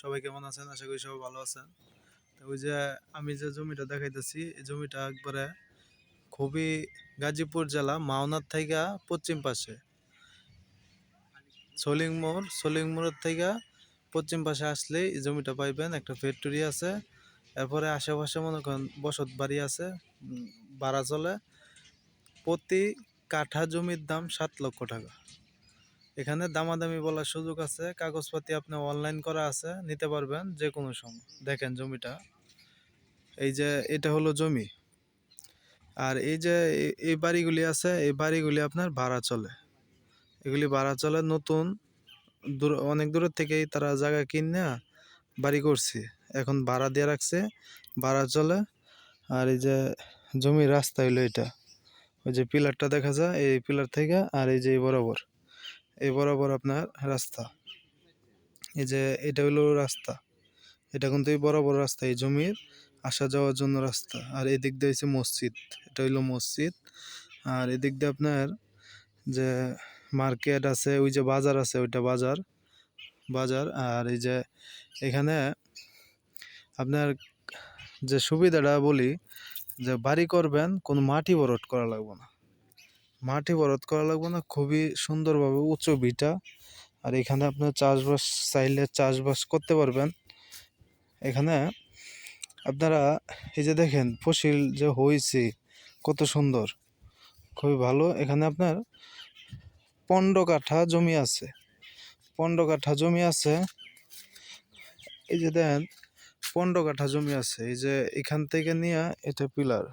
সবাই কেমন আছেন? আশা করি সবাই ভালো আছেন। ওই যে আমি যে জমিটা দেখাইতেছি, এই জমিটা একবারে খুবই গাজীপুর জেলা, মাওনার থেকে পশ্চিম পাশে। সলিং মোড়, সলিং মোড়ের থেকে পশ্চিম পাশে আসলেই এই জমিটা পাইবেন। একটা ফ্যাক্টরি আছে, এরপরে আশেপাশে মনে করেন বসত বাড়ি আছে ভাড়া চলে প্রতি কাঠা জমির দাম সাত লক্ষ টাকা। এখানে দামাদামি বলার সুযোগ আছে। কাগজপাতি আপনি অনলাইন করা আছে, নিতে পারবেন যে কোনো সময়। দেখেন জমিটা। এই যে এটা হলো জমি। আর এই যে এই বাড়িগুলি আছে, এই বাড়িগুলি আপনার ভাড়া চলে। এগুলি ভাড়া চলে নতুন, দূর, অনেক দূরের থেকেই তারা জায়গা কিনে বাড়ি করছে। এখন ভাড়া দিয়ে রাখছে, ভাড়া চলে। আর এই যে জমির রাস্তা হইল এটা। ওই যে পিলারটা দেখা যায়, এই পিলার থেকে আর এই যে বরাবর। এই বরাবর আপনার রাস্তা। এই যে এটা হইল রাস্তা। এটা কিন্তু এই বরাবর রাস্তা, এই জমির আসা যাওয়ার জন্য রাস্তা। আর এদিক দিয়ে হচ্ছে মসজিদ, এটা হইল মসজিদ। আর এদিক দিয়ে আপনার যে মার্কেট আছে, ওই যে বাজার আছে, ওইটা বাজার বাজার। আর এই যে এখানে আপনার যে সুবিধাটা বলি, যে বাড়ি করবেন, কোনো মাটি বরট করা লাগবে না। মাটি বরত করা লাগবে না, খুবই সুন্দরভাবে উঁচু ভিটা। আর এখানে আপনার চাষবাস চাইলে চাষবাস করতে পারবেন। এখানে আপনারা এই যে দেখেন, ফসিল যে হয়েছে, কত সুন্দর, খুবই ভালো। এখানে আপনার পনেরো কাঠা জমি আছে, পনেরো কাঠা জমি আছে। এই যে দেন, পনেরো কাঠা জমি আছে। এই যে এখান থেকে নিয়ে এটা পিলার।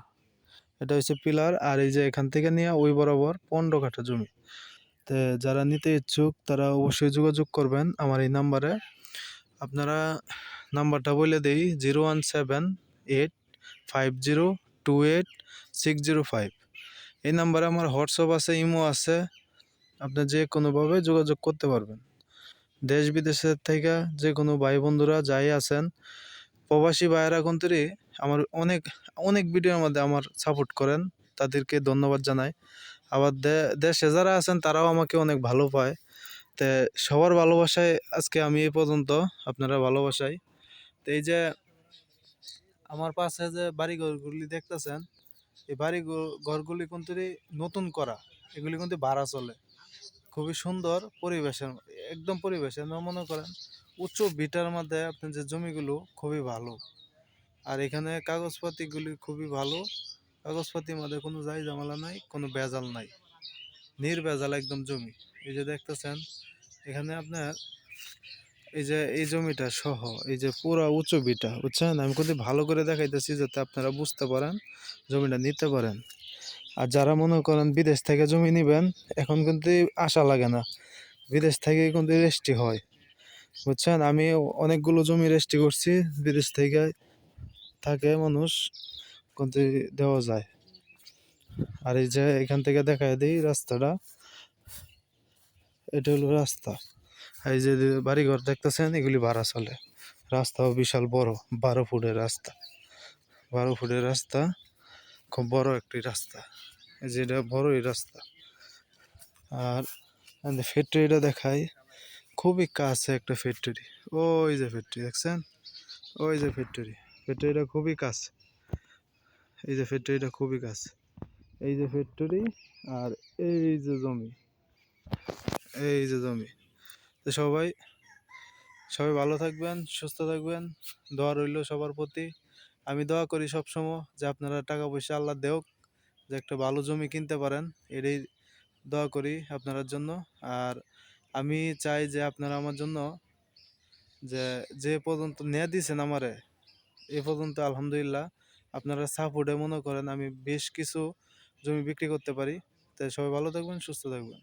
এটা হচ্ছে পিলার, আর এই যে এখান থেকে নিয়ে ওই বরাবর পনেরো কাঠা জমি। তো যারা নিতে ইচ্ছুক, তারা অবশ্যই যোগাযোগ করবেন আমার এই নাম্বারে। আপনারা নাম্বারটা বলে দেই, zero one seven eight five zero two eight six zero five. এই নাম্বারে আমার হোয়াটসঅ্যাপ আছে, ইমো আছে, আপনি যে কোনোভাবে যোগাযোগ করতে পারবেন। দেশ বিদেশের থেকে যে কোনো ভাই বন্ধুরা যাই আছেন, প্রবাসী ভাইয়েরা কিন্তু আমার অনেক অনেক ভিডিওর মধ্যে আমার সাপোর্ট করেন। তাদেরকে ধন্যবাদ জানাই। আবার দেশে যারা আছেন, তারাও আমাকে অনেক ভালো পায়। তে সবার ভালোবাসায় আজকে আমি এই পর্যন্ত আপনারা ভালোবাসাই। তো এই যে আমার পাশে যে বাড়ি ঘরগুলি দেখতেছেন, এই বাড়ি ঘরগুলি কিন্তু নতুন করা। এগুলি কিন্তু ভাড়া চলে। খুবই সুন্দর পরিবেশের, একদম পরিবেশের। মনে করেন উচ্চ ভিটার মধ্যে আপনার যে জমিগুলো, খুবই ভালো। আর এখানে কাগজপাতিগুলি খুবই ভালো। কাগজপাতির মধ্যে কোনো যাই ঝামেলা নাই, কোনো ভেজাল নাই। নির্ভেজাল একদম জমি। এই যে দেখতেছেন, এখানে আপনার এই যে, এই জমিটা সহ, এই যে পুরা উঁচু বিটা, বুঝছেন? আমি কিন্তু ভালো করে দেখাইতেছি যাতে আপনারা বুঝতে পারেন, জমিটা নিতে পারেন। আর যারা মনে করেন বিদেশ থেকে জমি নেবেন, এখন কিন্তু আশা লাগে না। বিদেশ থেকে কিন্তু রেস্টি হয়, বুঝছেন? আমি অনেকগুলো জমি রেস্টি করছি বিদেশ থেকে। থাকে মানুষ কিন্তু দেওয়া যায়। আর এই যে এখান থেকে দেখা দিই রাস্তাটা, এটা হলো রাস্তা। এই যে বাড়িঘর দেখতেছেন, এগুলি ভাড়া চলে। রাস্তাও বিশাল বড়, বারো ফুটের রাস্তা। বারো ফুটের রাস্তা, খুব বড় একটি রাস্তা। এই যে এটা বড়ই রাস্তা। আর ফ্যাক্টরিটা দেখাই। খুবই কাছে একটা ফ্যাক্টরি ওই যে ফ্যাক্টরি দেখছেন? ওই যে ফ্যাক্টরি ফ্যাক্টরিটা খুবই কাছে। এই যে ফ্যাক্টরিটা খুবই কাছে। এই যে ফ্যাক্টরি আর এই যে জমি। এই যে জমি। তো সবাই সবাই ভালো থাকবেন, সুস্থ থাকবেন। দোয়া রইল সবার প্রতি। আমি দোয়া করি সবসময় যে আপনারা টাকা পয়সা আল্লাহ দেওক, যে একটা ভালো জমি কিনতে পারেন। এটাই দোয়া করি আপনার জন্য। আর আমি চাই যে আপনারা আমার জন্য যে যে পর্যন্ত নেয়া দিয়েছেন আমারে এ পর্যন্ত আলহামদুলিল্লাহ আপনারা সাপোর্টে মনে করেন আমি বেশ কিছু জমি বিক্রি করতে পারি। তাই সবাই ভালো থাকবেন, সুস্থ থাকবেন।